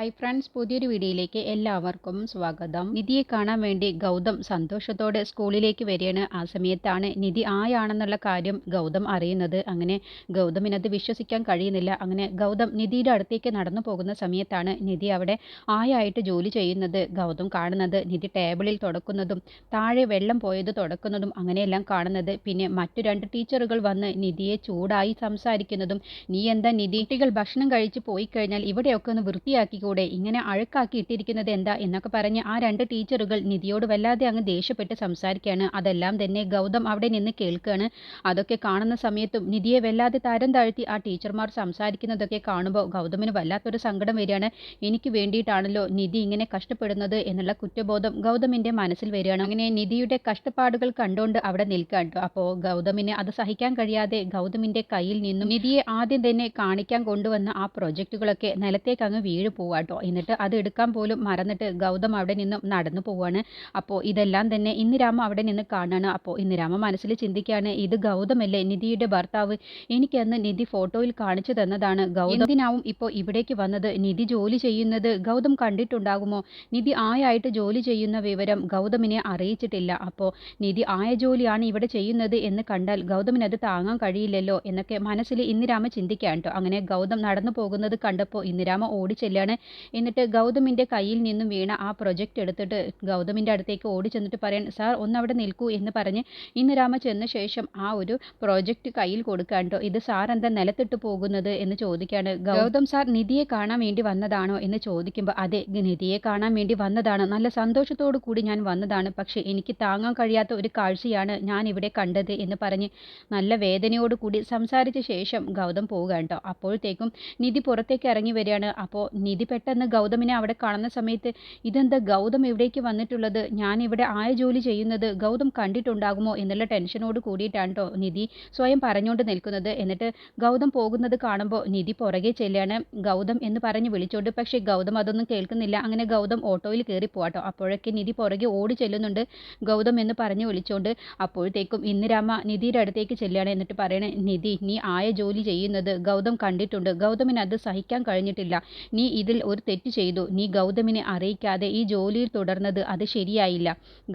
Hi friends പുതിയൊരു വീഡിയോയിലേക്ക് എല്ലാവർക്കും സ്വാഗതം. നിധിയെ കാണാൻ വേണ്ടി ഗൗതം സന്തോഷത്തോടെ സ്കൂളിലേക്ക് വരികയാണ്. ആ സമയത്താണ് നിധി ആയാണെന്നുള്ള കാര്യം ഗൗതം അറിയുന്നത്. അങ്ങനെ ഗൗതമിനത് വിശ്വസിക്കാൻ കഴിയുന്നില്ല. അങ്ങനെ ഗൗതം നിധിയുടെ അടുത്തേക്ക് നടന്നു പോകുന്ന സമയത്താണ് നിധി അവിടെ ആയായിട്ട് ജോലി ചെയ്യുന്നത് ഗൗതം കാണുന്നത് നിധി ടേബിളിൽ തുടക്കുന്നതും താഴെ വെള്ളം പോയത് തുടക്കുന്നതും അങ്ങനെയെല്ലാം കാണുന്നത്. പിന്നെ മറ്റു രണ്ട് ടീച്ചറുകൾ വന്ന് നിധിയെ ചൂടായി സംസാരിക്കുന്നതും നീ എന്താ നിധി? കുട്ടികൾ ഭക്ഷണം കഴിച്ച് പോയി കഴിഞ്ഞാൽ ഇവിടെയൊക്കെ ഒന്ന് വൃത്തിയാക്കി കൂടെ ഇങ്ങനെ അഴുക്കാക്കി ഇട്ടിരിക്കുന്നത് എന്താ എന്നൊക്കെ പറഞ്ഞ് ആ രണ്ട് ടീച്ചറുകൾ നിധിയോട് വല്ലാതെ അങ്ങ് ദേഷ്യപ്പെട്ട് സംസാരിക്കുകയാണ്. അതെല്ലാം തന്നെ ഗൗതം അവിടെ നിന്ന് കേൾക്കുകയാണ്. അതൊക്കെ കാണുന്ന സമയത്തും നിധിയെ വല്ലാതെ തരം താഴ്ത്തി ആ ടീച്ചർമാർ സംസാരിക്കുന്നതൊക്കെ കാണുമ്പോൾ ഗൗതമിന് വല്ലാത്തൊരു സങ്കടം വരികയാണ്. എനിക്ക് വേണ്ടിയിട്ടാണല്ലോ നിധി ഇങ്ങനെ കഷ്ടപ്പെടുന്നത് എന്നുള്ള കുറ്റബോധം ഗൗതമിന്റെ മനസ്സിൽ വരികയാണ്. അങ്ങനെ നിധിയുടെ കഷ്ടപ്പാടുകൾ കണ്ടുകൊണ്ട് അവിടെ നിൽക്കാൻ അപ്പോൾ ഗൗതമിന് അത് സഹിക്കാൻ കഴിയാതെ ഗൗതമിന്റെ കയ്യിൽ നിന്നും നിധിയെ ആദ്യം തന്നെ കാണിക്കാൻ കൊണ്ടുവന്ന ആ പ്രൊജക്റ്റുകളൊക്കെ നിലത്തേക്ക് അങ്ങ് വീഴ് പോവാട്ടോ എന്നിട്ട് അത് എടുക്കാൻ പോലും മറന്നിട്ട് ഗൗതം അവിടെ നിന്നും നടന്നു പോവാണ് അപ്പോൾ ഇതെല്ലാം തന്നെ ഇന്ദിരാമ അവിടെ നിന്ന് കാണാണ് അപ്പോൾ ഇന്ദിരാമ മനസ്സിൽ ചിന്തിക്കുകയാണ് ഇത് ഗൗതമല്ലേ നിധിയുടെ ഭർത്താവ് എനിക്കന്ന് നിധി ഫോട്ടോയിൽ കാണിച്ചു തന്നതാണ് ഗൗതമിനാവും എന്തിനാവും ഇപ്പോൾ ഇവിടേക്ക് വന്നത് നിധി ജോലി ചെയ്യുന്നത് ഗൗതം കണ്ടിട്ടുണ്ടാകുമോ നിധി ആയായിട്ട് ജോലി ചെയ്യുന്ന വിവരം ഗൗതമിനെ അറിയിച്ചിട്ടില്ല അപ്പോൾ നിധി ആയ ജോലിയാണ് ഇവിടെ ചെയ്യുന്നത് എന്ന് കണ്ടാൽ ഗൗതമിന് അത് താങ്ങാൻ കഴിയില്ലല്ലോ എന്നൊക്കെ മനസ്സിൽ ഇന്ദിരാമ ചിന്തിക്കാൻ കേട്ടോ അങ്ങനെ ഗൗതം നടന്നു പോകുന്നത് കണ്ടപ്പോൾ ഇന്ദിരാമ ഓടി ചെല്ലാണ് എന്നിട്ട് ഗൗതമിന്റെ കയ്യിൽ നിന്നും വീണ ആ പ്രൊജക്റ്റ് എടുത്തിട്ട് ഗൗതമിന്റെ അടുത്തേക്ക് ഓടി ചെന്നിട്ട് പറയാൻ സാർ ഒന്നവിടെ നിൽക്കൂ എന്ന് പറഞ്ഞ് ഇന്ദിരാമ ചെന്ന ശേഷം ആ ഒരു പ്രോജക്റ്റ് കയ്യിൽ കൊടുക്കാണ്ടോ ഇത് സാർ എന്താ നിലത്തിട്ട് പോകുന്നത്? എന്ന് ചോദിക്കാണ്. ഗൗതം സാർ നിധിയെ കാണാൻ വേണ്ടി വന്നതാണോ? എന്ന് ചോദിക്കുമ്പോൾ അതെ നിധിയെ കാണാൻ വേണ്ടി വന്നതാണ്. നല്ല സന്തോഷത്തോടു കൂടി ഞാൻ വന്നതാണ്. പക്ഷേ എനിക്ക് താങ്ങാൻ കഴിയാത്ത ഒരു കാഴ്ചയാണ് ഞാൻ ഇവിടെ കണ്ടത് എന്ന് പറഞ്ഞ് നല്ല വേദനയോട് കൂടി സംസാരിച്ച ശേഷം ഗൗതം പോകാണ്ടോ അപ്പോഴത്തേക്കും നിധി പുറത്തേക്ക് ഇറങ്ങി വരികയാണ്. അപ്പോൾ നിധി പെട്ടെന്ന് ഗൗതമിനെ അവിടെ കാണുന്ന സമയത്ത് ഇതെന്താ ഗൗതം ഇവിടേക്ക് വന്നിട്ടുള്ളത്? ഞാൻ ഇവിടെ ആയ ജോലി ചെയ്യുന്നത് ഗൗതം കണ്ടിട്ടുണ്ടാകുമോ? എന്നുള്ള ടെൻഷനോട് കൂടിയിട്ടാണ് കേട്ടോ നിധി സ്വയം പറഞ്ഞുകൊണ്ട് നിൽക്കുന്നത്. എന്നിട്ട് ഗൗതം പോകുന്നത് കാണുമ്പോൾ നിധി പുറകെ ചെല്ലുകയാണ് ഗൗതം എന്ന് പറഞ്ഞ് വിളിച്ചോണ്ട് പക്ഷേ ഗൗതം അതൊന്നും കേൾക്കുന്നില്ല. അങ്ങനെ ഗൗതം ഓട്ടോയിൽ കയറി പോവാട്ടോ അപ്പോഴൊക്കെ നിധി പുറകെ ഓടി ചെല്ലുന്നുണ്ട് ഗൗതം എന്ന് പറഞ്ഞ് വിളിച്ചോണ്ട്. അപ്പോഴത്തേക്കും ഇന്ന് രാമ നിധിയുടെ അടുത്തേക്ക് ചെല്ലുകയാണ് എന്നിട്ട് പറയണേ നിധി നീ ആയ ജോലി ചെയ്യുന്നത് ഗൗതം കണ്ടിട്ടുണ്ട്. ഗൗതമിന് അത് സഹിക്കാൻ കഴിഞ്ഞിട്ടില്ല. നീ ഇതിൽ ഒരു തെറ്റ് ചെയ്തു. നീ ഗൗതമിനെ അറിയിക്കാതെ ഈ ജോലിയിൽ തുടർന്നത് അത് ശരിയായില്ല.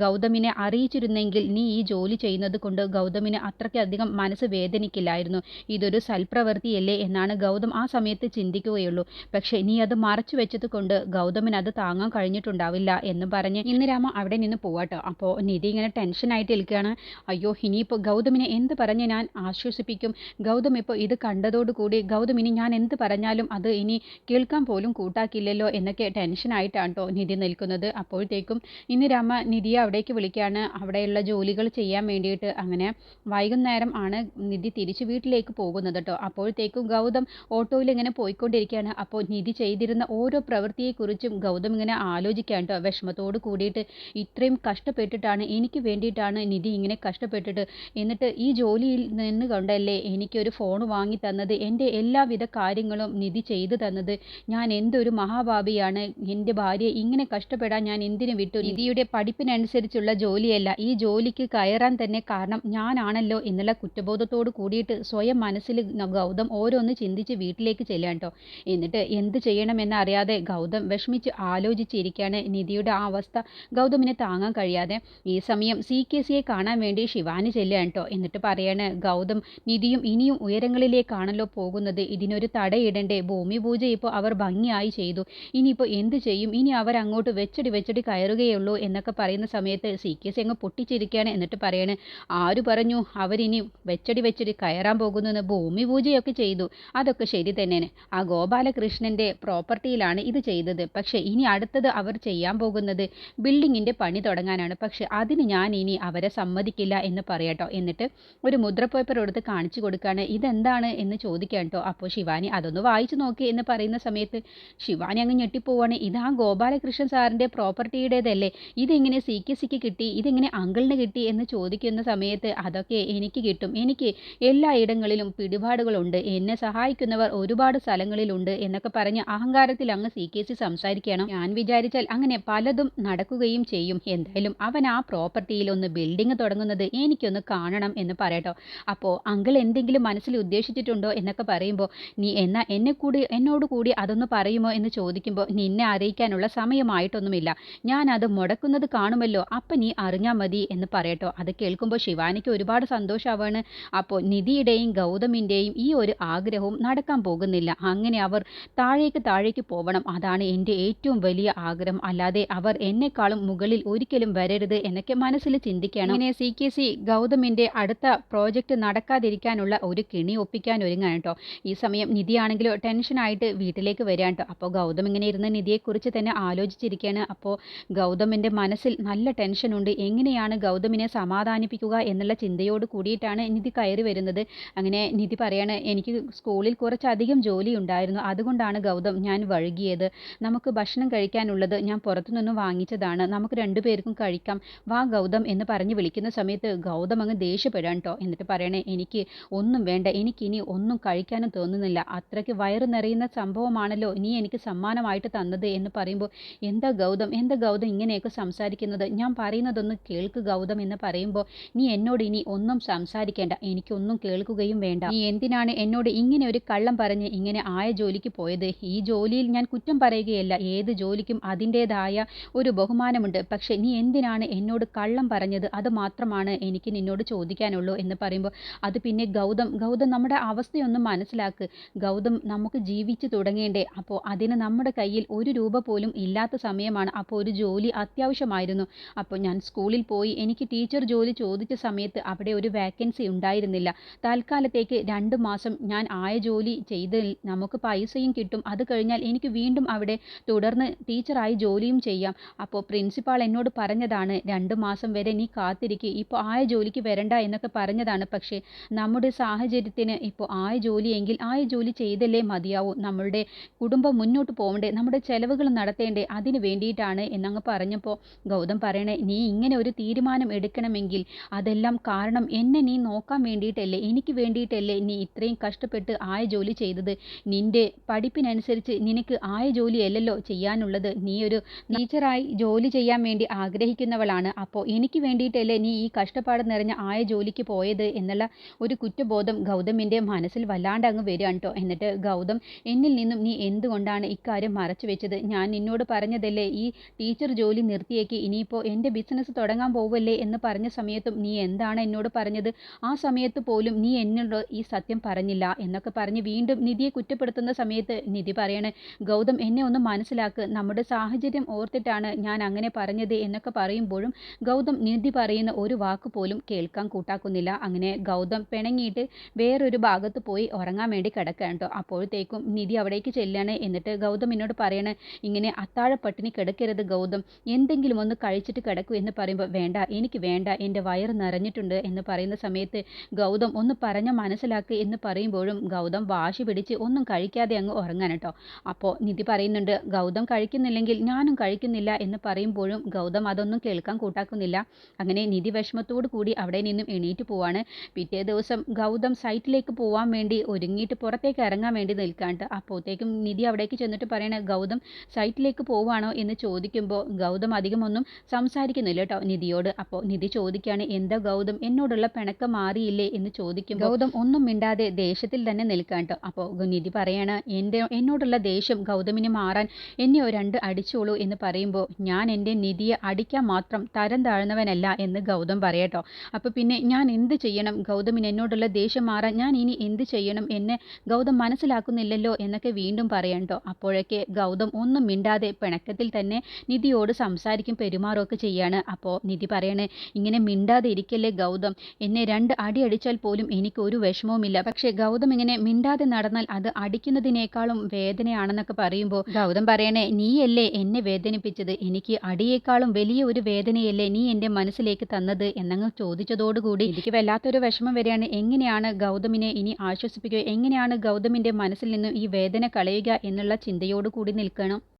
ഗൗതമിനെ അറിയിച്ചിരുന്നെങ്കിൽ നീ ഈ ജോലി ചെയ്യുന്നത് കൊണ്ട് ഗൗതമിന് അത്രയ്ക്കധികം മനസ്സ് വേദനിക്കില്ലായിരുന്നു. ഇതൊരു സൽപ്രവൃത്തിയല്ലേ എന്നാണ് ഗൗതം ആ സമയത്ത് ചിന്തിക്കുകയുള്ളൂ. പക്ഷേ നീ അത് മറച്ചു വെച്ചത് കൊണ്ട് ഗൗതമിന് അത് താങ്ങാൻ കഴിഞ്ഞിട്ടുണ്ടാവില്ല എന്ന് പറഞ്ഞ് ഇന്ന് രാമ അവിടെ നിന്ന് പോവാട്ടോ. അപ്പോൾ നിധി ഇങ്ങനെ ടെൻഷനായിട്ട് ഇരിക്കുകയാണ് അയ്യോ ഇനിയിപ്പോൾ ഗൗതമിനെ എന്ത് പറഞ്ഞ് ഞാൻ ആശ്വസിപ്പിക്കും? ഗൗതം ഇപ്പോൾ ഇത് കണ്ടതോടുകൂടി ഗൗതം ഇനി ഞാൻ എന്ത് പറഞ്ഞാലും അത് ഇനി കേൾക്കാൻ പോലും കൂട്ടാക്കില്ലല്ലോ എന്നൊക്കെ ടെൻഷനായിട്ടാണ് കേട്ടോ നിധി നിൽക്കുന്നത്. അപ്പോഴത്തേക്കും ഇന്ന് രാമ നിധിയെ അവിടേക്ക് വിളിക്കുകയാണ്. അവിടെയുള്ള ജോലികൾ ചെയ്യാൻ വേണ്ടിയിട്ട് അങ്ങനെ വൈകുന്നേരം ആണ് നിധി തിരിച്ച് വീട്ടിലേക്ക് പോകുന്നത് കേട്ടോ അപ്പോഴത്തേക്കും ഗൗതം ഓട്ടോയിൽ ഇങ്ങനെ പോയിക്കൊണ്ടിരിക്കുകയാണ്. അപ്പോൾ നിധി ചെയ്തിരുന്ന ഓരോ പ്രവൃത്തിയെക്കുറിച്ചും ഗൗതം ഇങ്ങനെ ആലോചിക്കാൻ കേട്ടോ വിഷമത്തോട് കൂടിയിട്ട് ഇത്രയും കഷ്ടപ്പെട്ടിട്ടാണ് എനിക്ക് വേണ്ടിയിട്ടാണ് നിധി ഇങ്ങനെ കഷ്ടപ്പെട്ടിട്ട് എന്നിട്ട് ഈ ജോലിയിൽ നിന്ന് കൊണ്ടല്ലേ എനിക്കൊരു ഫോൺ വാങ്ങി തന്നത്. എന്റെ എല്ലാവിധ കാര്യങ്ങളും നിധി ചെയ്തു തന്നത്. ഞാൻ എന്തൊരു മഹാഭാവിയാണ്. എന്റെ ഭാര്യയെ ഇങ്ങനെ കഷ്ടപ്പെടാൻ ഞാൻ എന്തിനു വിട്ടു? നിധിയുടെ പഠിപ്പിനനുസരിച്ചുള്ള ജോലിയല്ല. ഈ ജോലിക്ക് കയറാൻ തന്നെ കാരണം ഞാനാണല്ലോ എന്നുള്ള കുറ്റബോധത്തോട് കൂടിയിട്ട് സ്വയം മനസ്സിൽ ഗൗതം ഓരോന്ന് ചിന്തിച്ച് വീട്ടിലേക്ക് ചെല്ലാൻ കേട്ടോ. എന്നിട്ട് എന്ത് ചെയ്യണമെന്ന് അറിയാതെ ഗൗതം വിഷമിച്ച് ആലോചിച്ചിരിക്കുകയാണ്. നിധിയുടെ ആ അവസ്ഥ ഗൗതമിനെ താങ്ങാൻ കഴിയാതെ. ഈ സമയം സി കെ സിയെ കാണാൻ വേണ്ടി ശിവാനി ചെല്ലുകയാണ് കേട്ടോ. എന്നിട്ട് പറയാണ് ഗൗതം നിധിയും ഇനിയും ഉയരങ്ങളിലേക്കാണല്ലോ പോകുന്നത്. ഇതിനൊരു തടയിടണ്ടേ. ഭൂമി പൂജ ഇപ്പോൾ അവർ ഭംഗിയായി ചെയ്തു. ഇനിയിപ്പോൾ എന്ത് ചെയ്യും? ഇനി അവർ അങ്ങോട്ട് വെച്ചടി വെച്ചടി കയറുകയുള്ളൂ എന്നൊക്കെ പറയുന്ന സമയത്ത് സി. കെ. സി. അങ്ങ് പൊട്ടിച്ചിരിക്കുകയാണ് എന്നിട്ട് പറയാണ് ആര് പറഞ്ഞു അവരിനി വെച്ചടി വെച്ചടി കയറാൻ പോകുന്നു ഭൂമി പൂജയൊക്കെ ചെയ്തു. അതൊക്കെ ശരി തന്നെയാണ്. ആ ഗോപാലകൃഷ്ണന്റെ പ്രോപ്പർട്ടിയിലാണ് ഇത് ചെയ്തത്. പക്ഷേ ഇനി അടുത്തത് അവർ ചെയ്യാൻ പോകുന്നത് ബിൽഡിങ്ങിന്റെ പണി തുടങ്ങാനാണ്. പക്ഷേ അതിന് ഞാൻ ഇനി അവരെ സമ്മതിക്കില്ല എന്ന് പറയട്ടോ എന്നിട്ട് ഒരു മുദ്രപ്പേപ്പർ എടുത്ത് കാണിച്ചു കൊടുക്കുകയാണ്. ഇതെന്താണ്? എന്ന് ചോദിക്കാൻ കേട്ടോ. അപ്പോൾ ശിവാനി അതൊന്ന് വായിച്ചു നോക്കി എന്ന് പറയുന്ന സമയത്ത് ശിവാനി അങ്ങ് ഞെട്ടിപ്പോവാണ്. ഇത് ഗോപാലകൃഷ്ണൻ സാറിന്റെ പ്രോപ്പർട്ടിയുടേതല്ലേ? ഇതെങ്ങനെ സി കെ സിക്ക് കിട്ടി? ഇതെങ്ങനെ അങ്കിളിന് കിട്ടി എന്ന് ചോദിക്കുന്ന സമയത്ത് അതൊക്കെ എനിക്ക് കിട്ടും. എനിക്ക് എല്ലായിടങ്ങളിലും പിടിപാടുകളുണ്ട്. എന്നെ സഹായിക്കുന്നവർ ഒരുപാട് സ്ഥലങ്ങളിലുണ്ട് എന്നൊക്കെ പറഞ്ഞ് അഹങ്കാരത്തിൽ അങ്ങ് സി കെ സി സംസാരിക്കണം. ഞാൻ വിചാരിച്ചാൽ അങ്ങനെ പലതും നടക്കുകയും ചെയ്യും. എന്തായാലും അവൻ ആ പ്രോപ്പർട്ടിയിൽ ഒന്ന് ബിൽഡിംഗ് തുടങ്ങുന്നത് എനിക്കൊന്ന് കാണണം എന്ന് പറയട്ടോ. അപ്പോൾ അങ്കിൾ എന്തെങ്കിലും മനസ്സിൽ ഉദ്ദേശിച്ചിട്ടുണ്ടോ എന്നൊക്കെ പറയുമ്പോൾ നീ എന്നാ എന്നെ കൂടി എന്നോട് കൂടി അതൊന്ന് പറയുമോ എന്ന് ചോദിക്കുമ്പോൾ നിന്നെ അറിയിക്കാനുള്ള സമയമായിട്ടൊന്നുമില്ല. ഞാനത് മുടക്കുന്നത് കാണുമല്ലോ. അപ്പം നീ അറിഞ്ഞാൽ മതി എന്ന് പറയട്ടോ. അത് കേൾക്കുമ്പോൾ ശിവാനിക്ക് ഒരുപാട് സന്തോഷമാവാണ് അപ്പോൾ നിധിയുടെയും ഗൗതമിന്റെയും ഈ ഒരു ആഗ്രഹവും നടക്കാൻ പോകുന്നില്ല. അങ്ങനെ അവർ താഴേക്ക് താഴേക്ക് പോകണം അതാണ് എന്റെ ഏറ്റവും വലിയ ആഗ്രഹം. അല്ലാതെ അവർ എന്നെക്കാളും മുകളിൽ ഒരിക്കലും വരരുത് എന്നൊക്കെ മനസ്സിൽ ചിന്തിക്കണം. അങ്ങനെ സി കെ സി ഗൗതമിന്റെ അടുത്ത പ്രോജക്റ്റ് നടക്കാതിരിക്കാനുള്ള ഒരു കിണി ഒപ്പിക്കാൻ ഒരുങ്ങാണ് കേട്ടോ. ഈ സമയം നിധിയാണെങ്കിലോ ടെൻഷനായിട്ട് വീട്ടിലേക്ക് വരാൻ കേട്ടോ. അപ്പോൾ ഗൗതം ഇങ്ങനെ ഇരുന്ന് നിധിയെക്കുറിച്ച് തന്നെ ആലോചിച്ചിരിക്കുകയാണ്. അപ്പോൾ ഗൗതമിന്റെ മനസ്സിൽ നല്ല ടെൻഷനുണ്ട് എങ്ങനെയാണ് ഗൗതമിനെ സമാധാനിപ്പിക്കുക എന്നുള്ള ചിന്തയോട് കൂടിയിട്ടാണ് നിധി കയറി വരുന്നത്. അങ്ങനെ നിധി പറയാണ് എനിക്ക് സ്കൂളിൽ കുറച്ചധികം ജോലി ഉണ്ടായിരുന്നു. അതുകൊണ്ടാണ് ഗൗതം ഞാൻ വഴുകിയത്. നമുക്ക് ഭക്ഷണം കഴിക്കാനുള്ളത് ഞാൻ പുറത്തുനിന്ന് വാങ്ങിച്ചതാണ്. നമുക്ക് രണ്ടുപേർക്കും കഴിക്കാം. വാ ഗൗതം എന്ന് പറഞ്ഞ് വിളിക്കുന്ന സമയത്ത് ഗൗതം അങ്ങ് ദേഷ്യപ്പെടാൻ കേട്ടോ എന്നിട്ട് പറയണേ എനിക്ക് ഒന്നും വേണ്ട. എനിക്കിനി ഒന്നും കഴിക്കാനും തോന്നുന്നില്ല. അത്രയ്ക്ക് വയറ് നിറയുന്ന സംഭവമാണല്ലോ. നീ എനിക്ക് സമ്മാനമായിട്ട് തന്നത് എന്ന് പറയുമ്പോൾ എന്താ ഗൗതം? എന്താ ഗൗതം ഇങ്ങനെയൊക്കെ സംസാരിക്കുന്നത്? ഞാൻ പറയുന്നതൊന്ന് കേൾക്ക് ഗൗതം എന്ന് പറയുമ്പോൾ നീ എന്നോട് ഇനി ഒന്നും സംസാരിക്കേണ്ട. എനിക്കൊന്നും കേൾക്കുകയും വേണ്ട. നീ എന്തിനാണ് എന്നോട് ഇങ്ങനെ ഒരു കള്ളം പറഞ്ഞ് ഇങ്ങനെ ആയ ജോലിക്ക് പോയത്? ഈ ജോലിയിൽ ഞാൻ കുറ്റം പറയുകയല്ല. ഏത് ജോലിക്കും അതിന്റേതായ ഒരു ബഹുമാനമുണ്ട്. പക്ഷേ നീ എന്തിനാണ് എന്നോട് കള്ളം പറഞ്ഞത്? അത് മാത്രമാണ് എനിക്ക് നിന്നോട് ചോദിക്കാനുള്ളൂ എന്ന് പറയുമ്പോൾ അത് പിന്നെ ഗൗതം. ഗൗതം നമ്മുടെ അവസ്ഥയൊന്നും മനസ്സിലാക്ക്. ഗൗതം നമുക്ക് ജീവിച്ചു തുടങ്ങേണ്ടേ. അപ്പോൾ അതിന് നമ്മുടെ കയ്യിൽ ഒരു രൂപ പോലും ഇല്ലാത്ത സമയമാണ്. അപ്പോൾ ഒരു ജോലി അത്യാവശ്യമായിരുന്നു. അപ്പോൾ ഞാൻ സ്കൂളിൽ പോയി. എനിക്ക് ടീച്ചർ ജോലി ചോദിച്ച സമയത്ത് അവിടെ ഒരു വേക്കൻസി ഉണ്ടായിരുന്നില്ല. തൽക്കാലത്തേക്ക് രണ്ട് മാസം ഞാൻ ആയ ജോലി ചെയ്ത് നമുക്ക് പൈസയും കിട്ടും. അത് കഴിഞ്ഞാൽ എനിക്ക് വീണ്ടും അവിടെ തുടർന്ന് ടീച്ചറായി ജോലിയും ചെയ്യാം. അപ്പോൾ പ്രിൻസിപ്പാൾ എന്നോട് പറഞ്ഞതാണ് രണ്ട് മാസം വരെ നീ കാത്തിരിക്കുക ഇപ്പോൾ ആയ ജോലിക്ക് വരണ്ട എന്നൊക്കെ പറഞ്ഞതാണ്. പക്ഷേ നമ്മുടെ സാഹചര്യത്തിന് ഇപ്പോൾ ആയ ജോലിയെങ്കിൽ ആയ ജോലി ചെയ്തല്ലേ മതിയാവൂ. നമ്മളുടെ കുടുംബം മുന്നോട്ട് പോകണ്ടേ നമ്മുടെ ചെലവുകൾ നടത്തേണ്ടേ അതിന് വേണ്ടിയിട്ടാണ് എന്നങ്ങ് പറഞ്ഞപ്പോൾ ഗൗതം പറയണേ നീ ഇങ്ങനെ ഒരു തീരുമാനം എടുക്കണമെങ്കിൽ അതെല്ലാം കാരണം എന്നെ നീ നോക്കാൻ വേണ്ടിയിട്ടല്ലേ എനിക്ക് വേണ്ടിയിട്ടല്ലേ നീ ഇത്രയും കഷ്ടപ്പെട്ട് ആയ ജോലി ചെയ്തത്? നിന്റെ പഠിപ്പിനനുസരിച്ച് നിനക്ക് ആയ ജോലിയല്ലല്ലോ ചെയ്യാനുള്ളത്. നീ ഒരു ടീച്ചറായി ജോലി ചെയ്യാൻ വേണ്ടി ആഗ്രഹിക്കുന്നവളാണ്. അപ്പോൾ എനിക്ക് വേണ്ടിയിട്ടല്ലേ നീ ഈ കഷ്ടപ്പാട് നിറഞ്ഞ ആയ ജോലിക്ക് പോയത്? എന്നുള്ള ഒരു കുറ്റബോധം ഗൗതമിന്റെ മനസ്സിൽ വല്ലാണ്ട് അങ്ങ് വരികയാണ് കേട്ടോ എന്നിട്ട് ഗൗതം എന്നിൽ നിന്നും നീ എന്തുകൊണ്ടാണ് ഇക്കാര്യം മറച്ചു വെച്ചത്. ഞാൻ നിന്നോട് പറഞ്ഞതല്ലേ ഈ ടീച്ചർ ജോലി നിർത്തിയേക്ക് ഇനിയിപ്പോൾ എന്റെ ബിസിനസ് തുടങ്ങാൻ പോവല്ലേ എന്ന് പറഞ്ഞ സമയത്തും നീ എന്താണ് എന്നോട് പറഞ്ഞത്? ആ സമയത്ത് പോലും നീ എന്നോട് ഈ സത്യം പറഞ്ഞില്ല എന്നൊക്കെ പറഞ്ഞ് വീണ്ടും നിധിയെ കുറ്റപ്പെടുത്തുന്ന സമയത്ത് നിധി പറയണേ ഗൗതം എന്നെ ഒന്ന് മനസ്സിലാക്ക്. നമ്മുടെ സാഹചര്യം ഓർത്തിട്ടാണ് ഞാൻ അങ്ങനെ പറഞ്ഞത് എന്നൊക്കെ പറയുമ്പോഴും ഗൗതം നിധി പറയുന്ന ഒരു വാക്ക് പോലും കേൾക്കാൻ കൂട്ടാക്കുന്നില്ല. അങ്ങനെ ഗൗതം പിണങ്ങിയിട്ട് വേറൊരു ഭാഗത്ത് പോയി ഉറങ്ങാൻ വേണ്ടി കിടക്കാൻ കേട്ടോ. അപ്പോഴത്തേക്കും നിധി അവിടേക്ക് ചെല്ലാണ്. എന്നിട്ട് ഗൗതം എന്നോട് പറയണേ ഇങ്ങനെ അത്താഴ പട്ടിണി കിടക്കരുത് ഗൗതം. എന്തെങ്കിലും ഒന്ന് കഴിച്ചിട്ട് കിടക്കൂ എന്ന് പറയുമ്പോൾ വേണ്ട എനിക്ക് വേണ്ട എന്റെ വയറ് നിറഞ്ഞിട്ടുണ്ട് എന്ന് പറയുന്ന സമയത്ത് ഗൗതം ഒന്ന് പറഞ്ഞ മനസ്സിലാക്ക് എന്ന് പറയുമ്പോഴും ഗൗതം വാശി പിടിച്ച് ഒന്നും കഴിക്കാതെ അങ്ങ് ഉറങ്ങാൻ കേട്ടോ. അപ്പോൾ നിധി പറയുന്നുണ്ട് ഗൗതം കഴിക്കുന്നില്ലെങ്കിൽ ഞാനും കഴിക്കുന്നില്ല എന്ന് പറയുമ്പോഴും ഗൗതം അതൊന്നും കേൾക്കാൻ കൂട്ടാക്കുന്നില്ല. അങ്ങനെ നിധി വിഷമത്തോടു കൂടി അവിടെ നിന്നും എണീറ്റ് പോവാണ്. പിറ്റേ ദിവസം ഗൗതം സൈറ്റിലേക്ക് പോവാൻ വേണ്ടി ഒരുങ്ങിയിട്ട് പുറത്തേക്ക് ഇറങ്ങാൻ വേണ്ടി നിൽക്കാണ്ട് അപ്പോഴത്തേക്കും നിധി അവിടേക്ക് ചെന്നിട്ട് പറയണ ഗൗതം സൈറ്റിലേക്ക് പോവാണോ? എന്ന് ചോദിക്കുമ്പോൾ ഗൗതം അധികമൊന്നും സംസാരിക്കുന്നില്ല കേട്ടോ നിധിയോട്. അപ്പോൾ നിധി ചോദിക്കുകയാണ് എന്താ ഗൗതം എന്നോടുള്ള പിണക്കം മാറിയില്ലേ? എന്ന് ചോദിക്കും ഗൗതം ഒന്നും മിണ്ടാതെ ദേഷ്യത്തിൽ തന്നെ നിൽക്കാൻ കേട്ടോ. അപ്പോൾ നിധി പറയാണ് എന്റെ എന്നോടുള്ള ദേഷ്യം ഗൗതമിന് മാറാൻ എന്നെ രണ്ട് അടിച്ചോളൂ എന്ന് പറയുമ്പോൾ ഞാൻ എന്റെ നിധിയെ അടിക്കാൻ മാത്രം തരം താഴ്ന്നവനല്ല എന്ന് ഗൗതം പറയട്ടോ അപ്പോൾ പിന്നെ ഞാൻ എന്ത് ചെയ്യണം? ഗൗതമിന് എന്നോടുള്ള ദേഷ്യം മാറാൻ ഞാൻ ഇനി എന്ത് ചെയ്യണം? എന്നെ ഗൗതം മനസ്സിലാക്കുന്നില്ലല്ലോ എന്നൊക്കെ വീണ്ടും പറയണ്ടോ അപ്പോഴൊക്കെ ഗൗതം ഒന്നും മിണ്ടാതെ പിണക്കത്തിൽ തന്നെ നിധിയോട് സംസാരിക്കും പെരുമാറുമൊക്കെ ചെയ്യാണ്. അപ്പോൾ നിധി പറയണേ ഇങ്ങനെ മിണ്ടാതെ ഇരിക്കല്ലേ ഗൗതം? എന്നെ രണ്ട് അടി അടിച്ചാൽ പോലും എനിക്ക് ഒരു വിഷമവുമില്ല. പക്ഷേ ഗൗതം ഇങ്ങനെ മിണ്ടാതെ നടന്നാൽ അത് അടിക്കുന്നതിനേക്കാളും വേദനയാണെന്നൊക്കെ പറയുമ്പോൾ ഗൗതം പറയണേ നീയല്ലേ എന്നെ വേദനിപ്പിച്ചത്? എനിക്ക് അടിയേക്കാളും വലിയ ഒരു വേദനയല്ലേ നീ എന്റെ മനസ്സിലേക്ക് തന്നത്? എന്നങ്ങ് ചോദിച്ചതോടുകൂടി എനിക്ക് വല്ലാത്തൊരു വിഷമം വരികയാണ്. എങ്ങനെയാണ് ഗൗതമിനെ ഇനി ആശ്വസിപ്പിക്കുക? എങ്ങനെയാണ് ഗൗതമിന്റെ മനസ്സിൽ നിന്നും ഈ വേദന കളയുക? എന്നുള്ള കൂടി നിൽക്കണം.